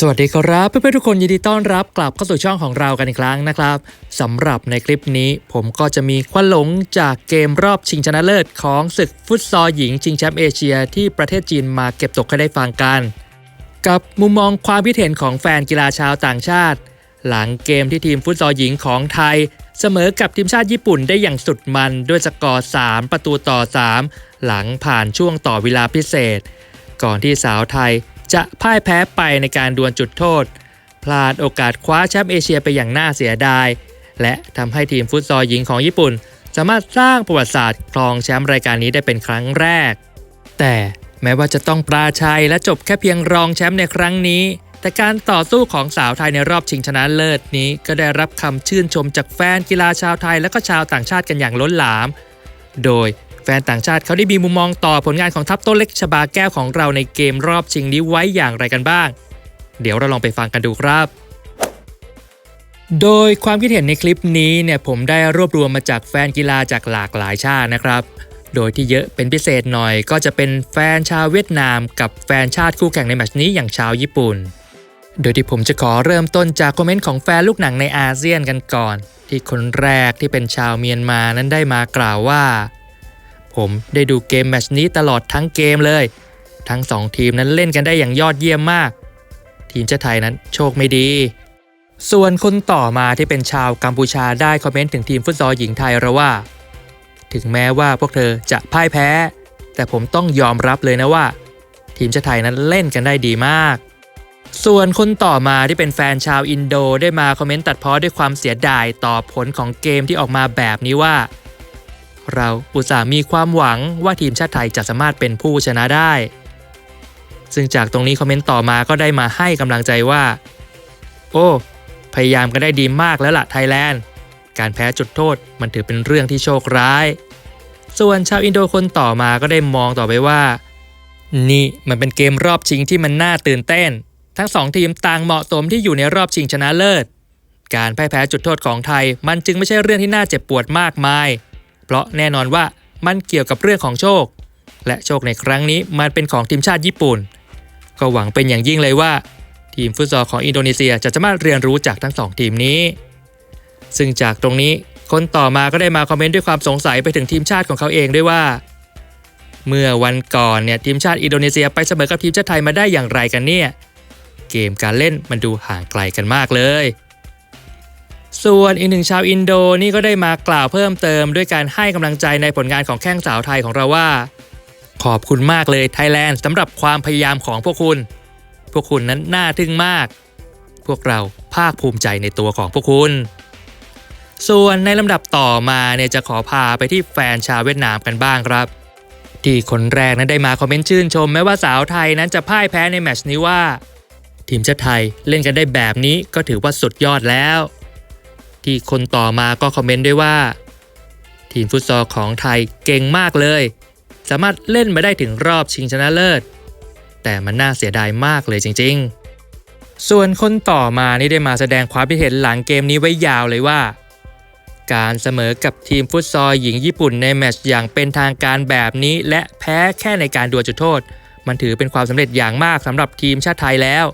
สวัสดีครับเพื่อนๆทุกคนยินดีต้อนรับกลับเข้าสู่ช่องของเรากันอีกครั้งนะครับสำหรับในคลิปนี้ผมก็จะมีควันหลงจากเกมรอบชิงชนะเลิศของศึกฟุตซอลหญิงชิงแชมป์เอเชียที่ประเทศจีนมาเก็บตกให้ได้ฟังกัน กับมุมมองความคิดเห็นของแฟนกีฬาชาวต่างชาติ หลังเกมที่ทีมฟุตซอลหญิงของไทย เสมอกับทีมชาติญี่ปุ่นได้อย่างสุดมันด้วยสกอร์ 3 ประตูต่อ 3 หลังผ่านช่วงต่อเวลาพิเศษ ก่อนที่สาวไทย จะพ่ายแพ้ไปในการดวลจุดโทษ พลาดโอกาสคว้าแชมป์เอเชียไปอย่างน่าเสียดาย และทำให้ทีมฟุตซอลหญิงของญี่ปุ่น สามารถสร้างประวัติศาสตร์ครองแชมป์รายการนี้ได้เป็นครั้งแรก แต่แม้ว่าจะต้องปราชัยและจบแค่เพียงรองแชมป์ในครั้งนี้ แต่การต่อสู้ของสาวไทยในรอบชิงชนะเลิศนี้ ก็ได้รับคำชื่นชมจากแฟนกีฬาชาวไทยและก็ชาวต่างชาติกันอย่างล้นหลาม โดย แฟนต่างชาติเขาได้มีมุมมองต่อผลงานของทัพโต้เล็กชบาแก้วของเราในเกมรอบชิงนี้ไว้อย่างไรกันบ้าง เดี๋ยวเราลองไปฟังกันดูครับโดยความคิดเห็นในคลิปนี้เนี่ยผมได้รวบรวมมาจากแฟนกีฬาจากหลากหลายชาตินะครับ โดยที่เยอะเป็นพิเศษหน่อยก็จะเป็นแฟนชาวเวียดนาม กับแฟนชาติคู่แข่งในแมตช์นี้อย่างชาวญี่ปุ่น โดยที่ผมจะขอเริ่มต้นจากคอมเมนต์ของแฟนลูกหนังในอาเซียนกันก่อน ที่คนแรกที่เป็นชาวเมียนมานั้นได้มากล่าวว่า ผมได้ดูเกมแมชนี้ตลอดทั้งเกมเลย ทั้ง 2 ทีมนั้นเล่นกันได้อย่างยอดเยี่ยมมาก ทีมชาติไทยนั้นโชคไม่ดี ส่วนคนต่อมาที่เป็นชาวกัมพูชาได้คอมเมนต์ถึงทีมฟุตซอลหญิงไทยเราว่า ถึงแม้ว่าพวกเธอจะพ่ายแพ้ แต่ผมต้องยอมรับเลยนะว่า ทีมชาติไทยนั้นเล่นกันได้ดีมากส่วนคนต่อมาที่เป็นแฟนชาวอินโดได้มาคอมเมนต์ตัดพ้อด้วยความเสียดายต่อผลของเกมที่ออกมาแบบนี้ว่า เราอุตส่าห์มีความหวังว่าทีมชาติไทยจะสามารถเป็นผู้ชนะได้ ซึ่งจากตรงนี้คอมเมนต์ต่อมาก็ได้มาให้กำลังใจว่า โอ้ พยายามกันได้ดีมากแล้วล่ะไทยแลนด์ การแพ้จุดโทษมันถือเป็นเรื่องที่โชคร้าย ส่วนชาวอินโดคนต่อมาก็ได้มองต่อไปว่า นี่มันเป็นเกมรอบชิงที่มันน่าตื่นเต้น ทั้งสองทีมต่างเหมาะสมที่อยู่ในรอบชิงชนะเลิศการแพ่ายแพ้จุดโทษของไทย มันจึงไม่ใช่เรื่องที่น่าเจ็บปวดมากมาย เพราะแน่นอนว่ามันเกี่ยวกับเรื่องของโชค และโชคในครั้งนี้มันเป็นของทีมชาติญี่ปุ่น ก็หวังเป็นอย่างยิ่งเลยว่า ทีมฟุตซอลของอินโดนีเซียจะสามารถเรียนรู้จากทั้งสองทีมนี้ ซึ่งจากตรงนี้คนต่อมาก็ได้มาคอมเมนต์ด้วยความสงสัยไปถึงทีมชาติของเขาเองด้วยว่า เมื่อวันก่อนเนี่ยทีมชาติอินโดนีเซียไปเสมอกับทีมชาติไทยมาได้อย่างไรกันเนี่ยเกมการเล่นมันดูห่างไกลกันมากเลย ส่วนอีกหนึ่งชาวอินโดนี่ก็ได้มากล่าวเพิ่มเติม ด้วยการให้กำลังใจในผลงานของแข้งสาวไทยของเราว่า ขอบคุณมากเลยไทยแลนด์สำหรับความพยายามของพวกคุณ พวกคุณนั้นน่าทึ่งมาก พวกเราภาคภูมิใจในตัวของพวกคุณ ส่วนในลำดับต่อมาเนี่ยจะขอพาไปที่แฟนชาวเวียดนามกันบ้างครับ ที่คนแรกนั้นได้มาคอมเมนต์ชื่นชมแม้ว่าสาวไทยนั้นจะพ่ายแพ้ในแมตช์นี้ว่า ทีมชาติไทยเล่นกันได้แบบนี้ก็ถือว่าสุดยอดแล้ว ที่คนต่อมาก็คอมเมนต์ด้วยว่า ทีมฟุตซอลของไทยเก่งมากเลย สามารถเล่นมาได้ถึงรอบชิงชนะเลิศ แต่มันน่าเสียดายมากเลยจริง ๆ ส่วนคนต่อมานี่ได้มาแสดงความคิดเห็นหลังเกมนี้ไว้ยาวเลยว่า การเสมอกับทีมฟุตซอลหญิงญี่ปุ่นในแมตช์อย่างเป็นทางการแบบนี้ และแพ้แค่ในการดวลจุดโทษ มันถือเป็นความสำเร็จอย่างมากสำหรับทีมชาติไทยแล้ว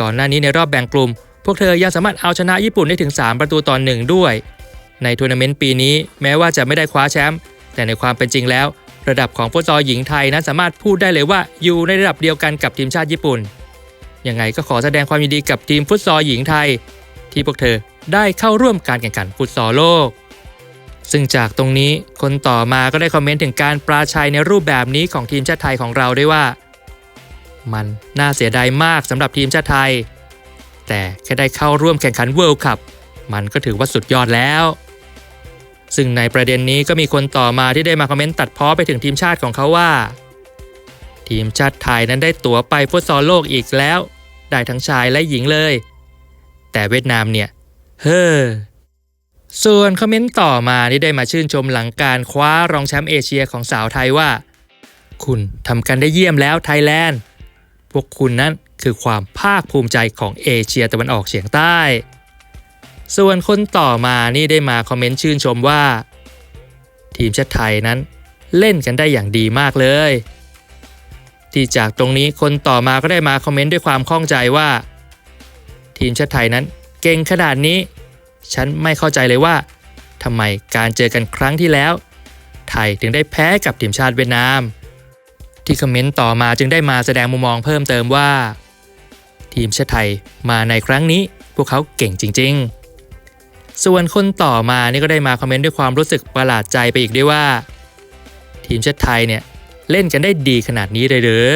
ก่อนหน้านี้ในรอบแบ่งกลุ่ม พวกเธอยังสามารถเอาชนะญี่ปุ่นได้ถึง 3 ประตูต่อหนึ่งด้วย ในทัวร์นาเมนต์ปีนี้แม้ว่าจะไม่ได้คว้าแชมป์แต่ในความเป็นจริงแล้ว ระดับของฟุตซอลหญิงไทยนั้นสามารถพูดได้เลยว่าอยู่ในระดับเดียวกันกับทีมชาติญี่ปุ่นยังไงก็ขอแสดงความยินดีกับทีมฟุตซอลหญิงไทย ที่พวกเธอได้เข้าร่วมการแข่งขันฟุตซอลโลก ซึ่งจากตรงนี้คนต่อมาก็ได้คอมเมนต์ถึงการปราชัยในรูปแบบนี้ของทีมชาติไทยของเราด้วยว่า มันน่าเสียดายมากสำหรับทีมชาติไทย แต่แค่ได้เข้าร่วมแข่งขันเวิลด์คัพมันก็ถือว่าสุดยอดแล้ว ซึ่งในประเด็นนี้ก็มีคนต่อมาที่ได้มาคอมเมนต์ตัดพ้อไปถึงทีมชาติของเขาว่า ทีมชาติไทยนั้นได้ตั๋วไปฟุตซอลโลกอีกแล้ว ได้ทั้งชายและหญิงเลย แต่เวียดนามเนี่ย เฮ้อส่วนคอมเมนต์ต่อมาที่ได้มาชื่นชมหลังการคว้ารองแชมป์เอเชียของสาวไทยว่า คุณทำกันได้เยี่ยมแล้วไทยแลนด์ พวกคุณนั้น คือความภาคภูมิใจของเอเชียตะวันออกเฉียงใต้ ส่วนคนต่อมานี่ได้มาคอมเมนต์ชื่นชมว่า ทีมชาติไทยนั้นเล่นกันได้อย่างดีมากเลย ที่จากตรงนี้คนต่อมาก็ได้มาคอมเมนต์ด้วยความข้องใจว่า ทีมชาติไทยนั้นเก่งขนาดนี้ ฉันไม่เข้าใจเลยว่าทำไมการเจอกันครั้งที่แล้ว ไทยถึงได้แพ้กับทีมชาติเวียดนาม ที่คอมเมนต์ต่อมาจึงได้มาแสดงมุมมองเพิ่มเติมว่า ทีมชาติไทยมาในครั้งนี้ พวกเขาเก่งจริง ๆ ส่วนคนต่อมานี่ก็ได้มาคอมเมนต์ด้วยความรู้สึกประหลาดใจไปอีกด้วยว่า ทีมชาติไทยเนี่ยเล่นกันได้ดีขนาดนี้เลยหรือ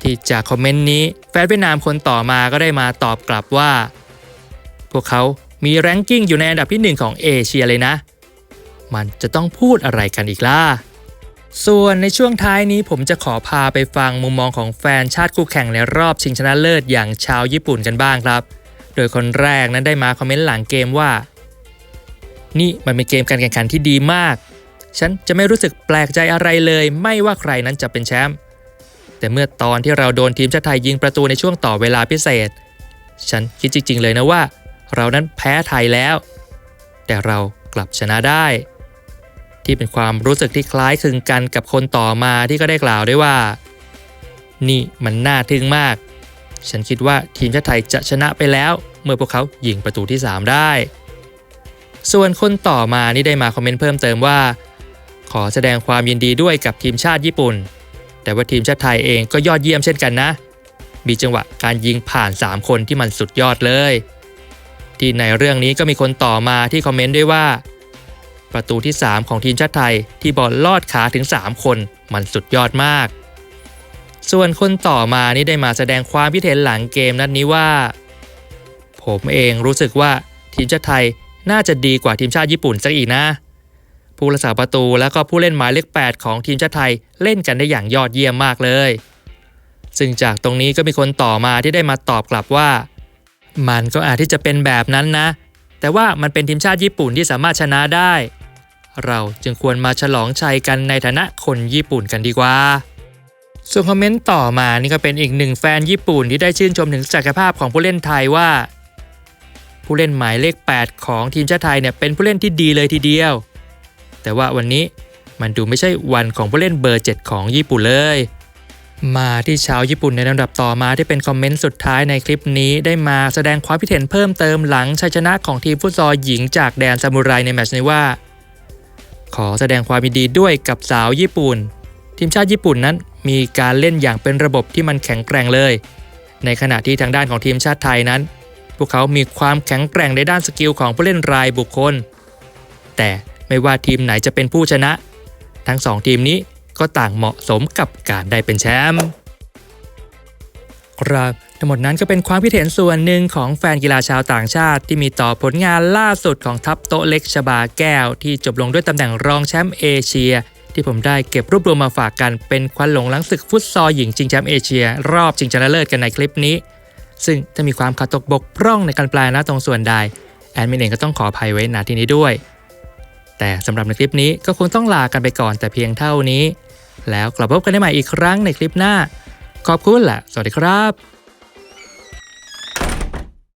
ที่จากคอมเมนต์นี้แฟนเวียดนามคนต่อมาก็ได้มาตอบกลับว่า พวกเขามีแรงกิ้งอยู่ในอันดับที่หนึ่งของเอเชียเลยนะ มันจะต้องพูดอะไรกันอีกล่ะ ส่วนในช่วงท้ายนี้ผมจะขอพาไปฟังมุมมองของแฟนชาติคู่แข่งในรอบชิงชนะเลิศอย่างชาวญี่ปุ่นกันบ้างครับ โดยคนแรกนั้นได้มาคอมเมนต์หลังเกมว่า นี่มันเป็นเกมการแข่งขันที่ดีมาก ฉันจะไม่รู้สึกแปลกใจอะไรเลย ไม่ว่าใครนั้นจะเป็นแชมป์ แต่เมื่อตอนที่เราโดนทีมชาติไทยยิงประตูในช่วงต่อเวลาพิเศษ ฉันคิดจริง ๆ เลยนะว่า เรานั้นแพ้ไทยแล้ว แต่เรากลับชนะได้ ที่เป็นความรู้สึกที่คล้ายคลึงกันกับคนต่อมาที่ก็ได้กล่าวด้วยว่า นี่มันน่าทึ่งมาก ฉันคิดว่าทีมชาติไทยจะชนะไปแล้ว เมื่อพวกเขายิงประตูที่ 3 ได้ ส่วนคนต่อมานี่ได้มาคอมเมนต์เพิ่มเติมว่า ขอแสดงความยินดีด้วยกับทีมชาติญี่ปุ่น แต่ว่าทีมชาติไทยเองก็ยอดเยี่ยมเช่นกันนะ มีจังหวะการยิงผ่าน 3 คนที่มันสุดยอดเลย ที่ในเรื่องนี้ก็มีคนต่อมาที่คอมเมนต์ด้วยว่า ประตูที่ 3 ของทีมชาติไทยที่บอลลอดขาถึง 3 คนมันสุดยอดมาก ส่วนคนต่อมานี่ได้มาแสดงความคิดเห็นหลังเกมนัดนี้ว่า ผมเองรู้สึกว่าทีมชาติไทยน่าจะดีกว่าทีมชาติญี่ปุ่นสักอีกนะ ผู้รักษาประตูแล้วก็ผู้เล่นหมายเลข 8 ของทีมชาติไทยเล่นกันได้อย่างยอดเยี่ยมมากเลย ซึ่งจากตรงนี้ก็มีคนต่อมาที่ได้มาตอบกลับว่า มันก็อาจที่จะเป็นแบบนั้นนะ แต่ว่ามันเป็นทีมชาติญี่ปุ่นที่สามารถชนะได้ เราจึงควรมาฉลองชัยกันในฐานะคนญี่ปุ่นกันดีกว่า ส่วนคอมเมนต์ต่อมานี่ก็เป็นอีกหนึ่งแฟนญี่ปุ่นที่ได้ชื่นชมถึงศักยภาพของผู้เล่นไทยว่า ผู้เล่นหมายเลข 8 ของทีมชาติไทยเนี่ยเป็นผู้เล่นที่ดีเลยทีเดียว แต่ว่าวันนี้มันดูไม่ใช่วันของผู้เล่นเบอร์ 7 ของญี่ปุ่นเลย มาที่ชาวญี่ปุ่นในลำดับต่อมาที่เป็นคอมเมนต์สุดท้ายในคลิปนี้ได้มาแสดงความคิดเห็นเพิ่มเติมหลังชัยชนะของทีมฟุตซอลหญิงจากแดนซามูไรในแมตช์นี้ว่า ขอแสดงความยินดีด้วยกับสาวญี่ปุ่น ทีมชาติญี่ปุ่นนั้นมีการเล่นอย่างเป็นระบบที่มันแข็งแกร่งเลย ในขณะที่ทางด้านของทีมชาติไทยนั้น พวกเขามีความแข็งแกร่งในด้านสกิลของผู้เล่นรายบุคคล แต่ไม่ว่าทีมไหนจะเป็นผู้ชนะ ทั้งสองทีมนี้ก็ต่างเหมาะสมกับการได้เป็นแชมป์ ครับ ทั้งหมดนั้นก็เป็นความคิดเห็นส่วนหนึ่งของแฟนกีฬาชาวต่างชาติ ที่มีต่อผลงานล่าสุดของทัพโตเล็กชบาแก้ว ที่จบลงด้วยตำแหน่งรองแชมป์เอเชีย ที่ผมได้เก็บรวบรวมมาฝากกันเป็นควันหลงหลังศึกฟุตซอลหญิงชิงแชมป์เอเชีย รอบชิงชนะเลิศกันในคลิปนี้ ซึ่งถ้ามีความขาดตกบกพร่องในการแปลนะตรงส่วนใดแอดมินเองก็ต้องขออภัยไว้ณที่นี้ด้วย แต่สำหรับในคลิปนี้ก็คงต้องลากันไปก่อนแต่เพียงเท่านี้ แล้วกลับพบกันได้ใหม่อีกครั้งในคลิปหน้า ขอบคุณแหละ สวัสดีครับ